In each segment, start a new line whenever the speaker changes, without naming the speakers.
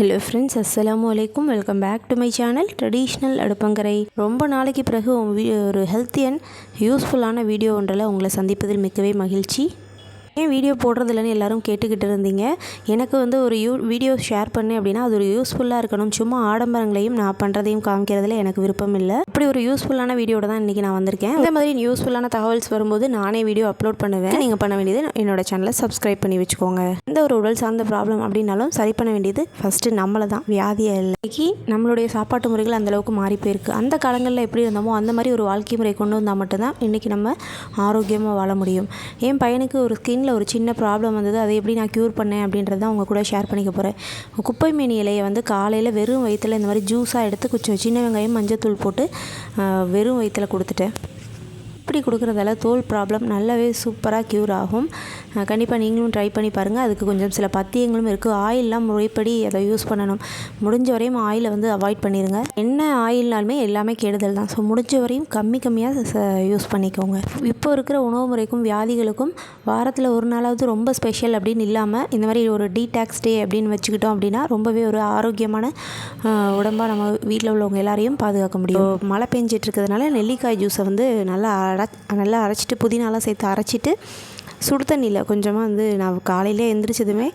Hello friends அஸ்லாம் அலைக்கும் welcome back to my channel traditional அடுப்பங்கரை ரொம்ப நாளைக்கு பிறகு வீ- ஒரு ஹெல்த்தி அண்ட் யூஸ்ஃபுல்லான வீடியோ ஒன்றில் உங்களை சந்திப்பதில் மிக்கவே மகிழ்ச்சி. ஏன் வீடியோ போடுறதில்லன்னு எல்லாரும் கேட்டுக்கிட்டு இருந்தீங்க. எனக்கு வந்து ஒரு யூ வீடியோ ஷேர் பண்ணேன் அப்படின்னா அது ஒரு யூஸ்ஃபுல்லாக இருக்கணும். சும்மா ஆடம்பரங்களையும் நான் பண்ணுறதையும் காமிக்கிறதுல எனக்கு விருப்பம் இல்லை அப்படி ஒரு யூஸ்ஃபுல்லான வீடியோட தான் இன்றைக்கி நான் வந்திருக்கேன். இந்த மாதிரி யூஸ்ஃபுல்லான தகவல்ஸ் வரும்போது நானே வீடியோ அப்லோட் பண்ணுவேன். நீங்கள் பண்ண வேண்டியது என்னோட சேனலை சப்ஸ்கிரைப் பண்ணி வச்சுக்கோங்க. எந்த ஒரு உடல் சார்ந்த ப்ராப்ளம் அப்படின்னாலும் சரி பண்ண வேண்டியது ஃபஸ்ட்டு நம்மளை தான். வியாதியை இல்லை. நம்மளுடைய சாப்பாட்டு முறைகள் அந்த அளவுக்கு மாறி போயிருக்கு. அந்த காலங்களில் எப்படி இருந்தோமோ அந்த மாதிரி ஒரு வாழ்க்கை முறை கொண்டு வந்தால் மட்டும்தான் இன்றைக்கி நம்ம ஆரோக்கியமாக வாழ முடியும். என் பையனுக்கு ஒரு ஸ்கின்ல ஒரு சின்ன ப்ராப்ளம் வந்தது அதை எப்படி நான் க்யூர் பண்ணேன் அப்படின்றத உங்கள் கூட ஷேர் பண்ணிக்க போகிறேன் குப்பை மேனி இலையை வந்து காலையில் வெறும் வயிற்றில் இந்த மாதிரி ஜூஸாக எடுத்து கொஞ்சம் சின்ன வெங்காயம் மஞ்சள் தூள் போட்டு வெறும் வயிற்றில் கொடுத்துட்டேன். இப்படி கொடுக்குறதால தோல் ப்ராப்ளம் நல்லாவே சூப்பராக க்யூர் ஆகும். கண்டிப்பாக நீங்களும் ட்ரை பண்ணி பாருங்கள் அதுக்கு கொஞ்சம் சில பத்தியங்களும் இருக்குது ஆயிலெலாம் முறைப்படி அதை யூஸ் பண்ணணும். முடிஞ்ச வரையும் ஆயிலை வந்து அவாய்ட் பண்ணிடுங்க என்ன ஆயில்னாலுமே எல்லாமே கெடுதல் தான். ஸோ முடிஞ்ச வரையும் கம்மி கம்மியாக யூஸ் பண்ணிக்கோங்க. இப்போ இருக்கிற உணவு முறைக்கும் வியாதிகளுக்கும் வாரத்தில் ஒரு நாளாவது ரொம்ப ஸ்பெஷல் அப்படின்னு இல்லாமல் இந்த மாதிரி ஒரு டீடாக்ஸ் டே அப்படின்னு வச்சுக்கிட்டோம் அப்படின்னா ரொம்பவே ஒரு ஆரோக்கியமான உடம்பாக நம்ம வீட்டில் உள்ளவங்க எல்லாரையும் பாதுகாக்க முடியும். மழை பெஞ்சிட்டு இருக்கிறதுனால நெல்லிக்காய் ஜூஸை வந்து நல்லா அரை நல்லா அரைச்சிட்டு புதினாலாம் சேர்த்து அரைச்சிட்டு சுடு தண்ணியில் கொஞ்சமாக வந்து நான் காலையிலே எந்திரிச்சதுமே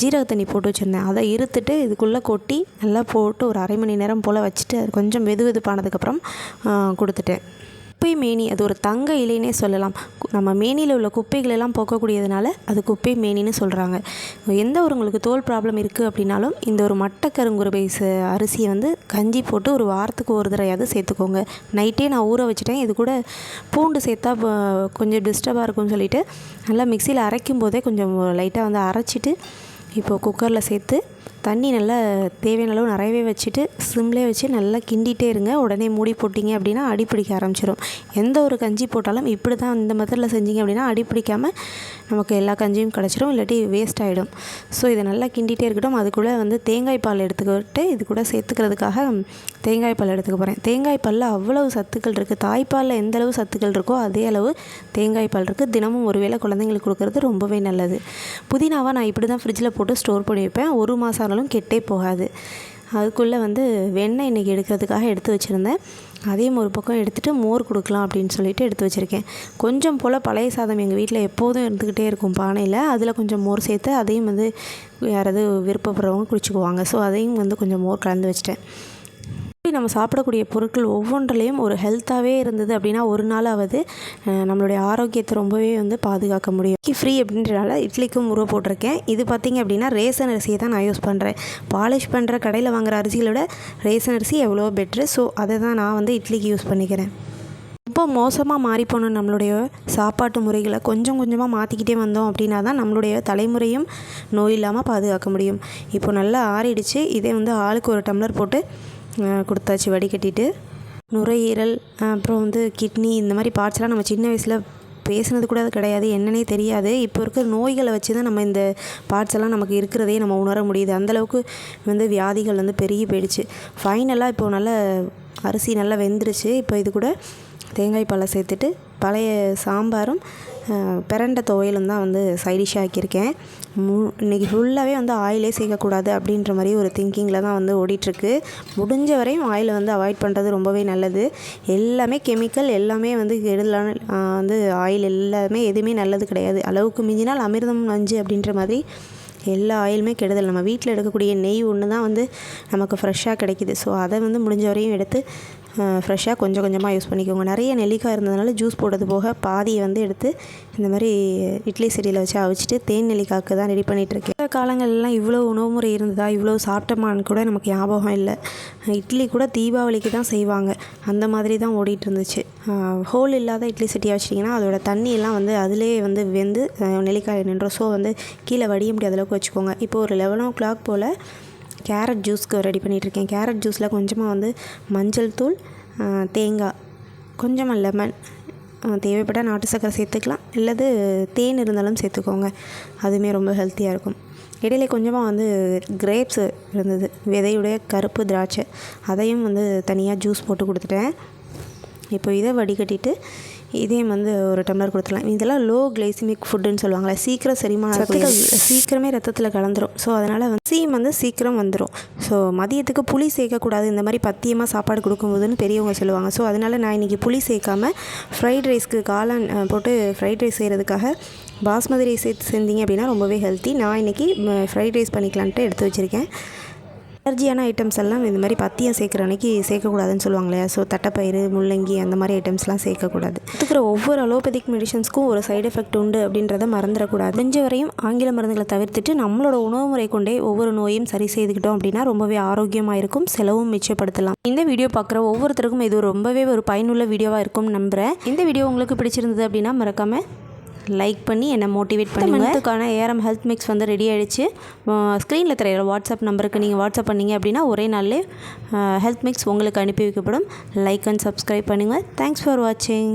ஜீரக தண்ணி போட்டு வச்சுருந்தேன். அதை இருத்துட்டு இதுக்குள்ளே கொட்டி நல்லா போட்டு ஒரு அரை மணி நேரம் போல் வச்சுட்டு அது கொஞ்சம் வெது வெதுப்பானதுக்கப்புறம் கொடுத்துட்டேன். குப்பை மேனி அது ஒரு தங்க இலைனே சொல்லலாம். நம்ம மேனியில் உள்ள குப்பைகள் எல்லாம் போக்கக்கூடியதுனால அது குப்பை மேனின்னு சொல்கிறாங்க எந்த ஒரு உங்களுக்கு தோல் ப்ராப்ளம் இருக்குது அப்படின்னாலும் இந்த ஒரு மட்டக்கருங்குருபை ச அரிசியை வந்து கஞ்சி போட்டு ஒரு வாரத்துக்கு ஒரு தடவையாவது சேர்த்துக்கோங்க. நைட்டே நான் ஊற வச்சுட்டேன். இது கூட பூண்டு சேர்த்தா கொஞ்சம் டிஸ்டர்பாக இருக்கும்னு சொல்லிட்டு நல்லா மிக்சியில் அரைக்கும் போதே கொஞ்சம் லைட்டாக வந்து அரைச்சிட்டு இப்போது குக்கரில் சேர்த்து தண்ணி நல்லா தேவையான அளவு நிறையவே வச்சுட்டு சிம்லேயே வச்சு நல்லா கிண்டிகிட்டே இருங்க. உடனே மூடி போட்டிங்க அப்படின்னா அடி பிடிக்க ஆரம்பிச்சிடும் எந்த ஒரு கஞ்சி போட்டாலும் இப்படி தான் இந்த மெத்தடில் செஞ்சீங்க அப்படின்னா அடி பிடிக்காமல் நமக்கு எல்லா கஞ்சியும் கிடச்சிரும் இல்லாட்டி வேஸ்ட் ஆகிடும் ஸோ இதை நல்லா கிண்டிகிட்டே இருக்கட்டும். அதுக்குள்ளே வந்து தேங்காய் பால் எடுத்துக்கிட்டு இது கூட சேர்த்துக்கிறதுக்காக தேங்காய் பால் எடுத்துக்க போகிறேன் தேங்காய் பாலில் அவ்வளவு சத்துக்கள் இருக்குது தாய்ப்பாலில் எந்த அளவு சத்துக்கள் இருக்கோ அதே அளவு தேங்காய் பால் இருக்குது தினமும் ஒரு வேளை குழந்தைங்களுக்கு கொடுக்குறது ரொம்பவே நல்லது. புதினாவை நான் இப்படி தான் ஃப்ரிட்ஜில் போட்டு ஸ்டோர் பண்ணி வைப்பேன் ஒரு மாதம் ஆனாலும் கெட்டே போகாது. அதுக்குள்ளே வந்து வெண்ணெய் இன்றைக்கி எடுக்கிறதுக்காக எடுத்து வச்சுருந்தேன். அதையும் ஒரு பக்கம் எடுத்துகிட்டு மோர் கொடுக்கலாம் அப்படின்னு சொல்லிட்டு எடுத்து வச்சுருக்கேன். கொஞ்சம் போல் பழைய சாதம் எங்கள் வீட்டில் எப்போதும் இருந்துக்கிட்டே இருக்கும் பானையில். அதில் கொஞ்சம் மோர் சேர்த்து அதையும் வந்து யாராவது விருப்பப்படுறவங்க குடிச்சுக்குவாங்க. ஸோ அதையும் வந்து கொஞ்சம் மோர் கலந்து வச்சிட்டேன். இப்படி நம்ம சாப்பிடக்கூடிய பொருட்கள் ஒவ்வொன்றிலையும் ஒரு ஹெல்த்தாகவே இருந்தது அப்படின்னா ஒரு நாளாவது நம்மளுடைய ஆரோக்கியத்தை ரொம்பவே வந்து பாதுகாக்க முடியும். இட்லி ஃப்ரீ அப்படின்றனால இட்லிக்கும் உருவ போட்டிருக்கேன். இது பார்த்திங்க அப்படின்னா ரேசன் அரிசியை தான் நான் யூஸ் பண்ணுறேன் பாலிஷ் பண்ணுற கடையில் வாங்குகிற அரிசிகளோட ரேசன் அரிசி எவ்வளோ பெட்ரு ஸோ அதை தான் நான் வந்து இட்லிக்கு யூஸ் பண்ணிக்கிறேன். ரொம்ப மோசமாக மாறிப்போன நம்மளுடைய சாப்பாட்டு முறைகளை கொஞ்சம் கொஞ்சமாக மாற்றிக்கிட்டே வந்தோம் அப்படின்னா தான் நம்மளுடைய தலைமுறையும் நோய் இல்லாமல் பாதுகாக்க முடியும். இப்போ நல்லா ஆறிடுச்சு. இதே வந்து ஆளுக்கு ஒரு டம்ளர் போட்டு கொடுத்தாச்சு வடிகட்டிட்டு நுரையீரல் அப்புறம் வந்து கிட்னி இந்த மாதிரி பார்ட்ஸ்லாம் நம்ம சின்ன வயசில் பேசுனது கூட கிடையாது என்னன்னே தெரியாது. இப்போ இருக்கிற நோய்களை வச்சு தான் நம்ம இந்த பார்ட்ஸ் எல்லாம் நமக்கு இருக்கிறதே நம்ம உணர முடியுது. அந்தளவுக்கு வந்து வியாதிகள் வந்து பெருகி போயிடுச்சு. ஃபைனலாக இப்போது நல்ல அரிசி நல்லா வெந்துருச்சு. இப்போ இது கூட தேங்காய் பாலை சேர்த்துட்டு பழைய சாம்பாரும் பிரண்ட துவையலும் தான் வந்து சைடிஷாக ஆக்கியிருக்கேன். மு இன்றைக்கி ஃபுல்லாகவே வந்து ஆயிலே சேர்க்கக்கூடாது அப்படின்ற மாதிரி ஒரு திங்கிங்கில் தான் வந்து ஓடிட்டுருக்கு. முடிஞ்ச வரையும் ஆயிலை வந்து அவாய்ட் பண்ணுறது ரொம்பவே நல்லது. எல்லாமே கெமிக்கல் எல்லாமே வந்து கெடுதலான வந்து ஆயில் எல்லாமே எதுவுமே நல்லது கிடையாது. அளவுக்கு மிஞ்சினால் அமிர்தம் நஞ்சு அப்படின்ற மாதிரி எல்லா ஆயிலுமே கெடுதல். நம்ம வீட்டில் எடுக்கக்கூடிய நெய் ஒன்று தான் வந்து நமக்கு ஃப்ரெஷ்ஷாக கிடைக்கிது. ஸோ அதை வந்து முடிஞ்ச வரையும் எடுத்து ஃப்ரெஷ்ஷாக கொஞ்சம் கொஞ்சமாக யூஸ் பண்ணிக்கோங்க. நிறைய நெல்லிக்காய் இருந்ததுனால ஜூஸ் போடுறது போக பாதியை வந்து எடுத்து இந்த மாதிரி இட்லி செடியில் வச்சு அவிச்சிட்டு தேன் நெல்லிக்காய்க்கு தான் ரெடி பண்ணிகிட்ருக்கேன் இந்த காலங்கள்லாம் இவ்வளோ உணவு முறை இருந்ததா? இவ்வளோ சாப்பிட்டோமான்னு கூட நமக்கு ஞாபகம் இல்லை. இட்லி கூட தீபாவளிக்கு தான் செய்வாங்க. அந்த மாதிரி தான் ஓடிட்டு இருந்துச்சு. ஹோல் இல்லாத இட்லி சட்டியாக வச்சிட்டிங்கன்னா அதோட தண்ணியெல்லாம் வந்து அதிலே வந்து வெந்து நெல்லிக்காய் நின்றோம் ஸோ வந்து கீழே வடிய முடியாத அளவுக்கு வச்சுக்கோங்க. இப்போ ஒரு லெவன் ஓ கிளாக் போல் கேரட் ஜூஸ்க்கு ரெடி பண்ணிகிட்ருக்கேன் கேரட் ஜூஸில் கொஞ்சமாக வந்து மஞ்சள் தூள் தேங்காய் கொஞ்சமாக லெமன் தேவைப்பட்டால் நாட்டு சக்கரை சேர்த்துக்கலாம். இல்லது தேன் இருந்தாலும் சேர்த்துக்கோங்க. அதுவுமே ரொம்ப ஹெல்த்தியாக இருக்கும். இடையில கொஞ்சமாக வந்து கிரேப்ஸ் இருந்தது. விதையுடைய கருப்பு திராட்சை. அதையும் வந்து தனியாக ஜூஸ் போட்டு கொடுத்துட்டேன். இப்போ இதை வடிகட்டிட்டு இதையும் வந்து ஒரு டம்ளர் கொடுத்துடலாம். இதெல்லாம் லோ கிளைசிமிக் ஃபுட்டுன்னு சொல்லுவாங்களே சீக்கிரம் செரிமான சீக்கிரமே ரத்தத்தில் கலந்துரும். ஸோ அதனால் வந்து சீம் வந்து சீக்கிரம் வந்துடும் ஸோ மதியத்துக்கு புளி சேர்க்கக்கூடாது. இந்த மாதிரி பத்தியமாக சாப்பாடு கொடுக்கும்போதுன்னு பெரியவங்க சொல்லுவாங்க. ஸோ அதனால் நான் இன்றைக்கி புளி சேர்க்காம ஃப்ரைட் ரைஸ்க்கு காளான் போட்டு ஃப்ரைட் ரைஸ் செய்கிறதுக்காக பாஸ்மதி ரைஸ் சேர்த்து செஞ்சீங்க அப்படின்னா ரொம்பவே ஹெல்த்தி நான் இன்றைக்கி ஃப்ரைட் ரைஸ் பண்ணிக்கலான்ட்டு எடுத்து வச்சுருக்கேன். எனர்ஜியான ஐட்டம்ஸ் எல்லாம் இந்த மாதிரி பத்தியம் சேர்க்குற அன்னைக்கு சேர்க்கக்கூடாதுன்னு சொல்லுவாங்க இல்லையா ஸோ தட்டைப்பயிறு முள்ளங்கி அந்த மாதிரி ஐட்டம்ஸ்லாம் சேர்க்கக்கூடாது. எடுத்துக்கிற ஒவ்வொரு அலோபதிக் மெடிசன்ஸ்க்கும் ஒரு சைடு எஃபெக்ட் உண்டு அப்படின்றத மறந்துடக்கூடாது. முடிஞ்ச வரையும் ஆங்கில மருந்துகளை தவிர்த்துட்டு நம்மளோட உணவு முறை கொண்டே ஒவ்வொரு நோயும் சரி செய்துக்கிட்டோம் அப்படின்னா ரொம்பவே ஆரோக்கியமாக இருக்கும் செலவும் மிச்சப்படுத்தலாம். இந்த வீடியோ பார்க்குற ஒவ்வொருத்தருக்கும் இது ரொம்பவே ஒரு பயனுள்ள வீடியோவாக இருக்கும்னு நம்புகிறேன் இந்த வீடியோ உங்களுக்கு பிடிச்சிருந்தது அப்படின்னா மறக்காமல் லைக் பண்ணி என்னை மோட்டிவேட் பண்ணுங்க. மந்த்துக்கான A R M health mix வந்து ரெடி ஆகிடுச்சு ஸ்க்ரீனில் தெரியிற வாட்ஸ்அப் நம்பருக்கு நீங்கள் வாட்ஸ்அப் பண்ணீங்க அப்படின்னா ஒரே நாள்லே ஹெல்த் மிக்ஸ் உங்களுக்கு அனுப்பி வைக்கப்படும். லைக் அண்ட் சப்ஸ்கிரைப் பண்ணுங்கள் தேங்க்ஸ் ஃபார் வாட்சிங்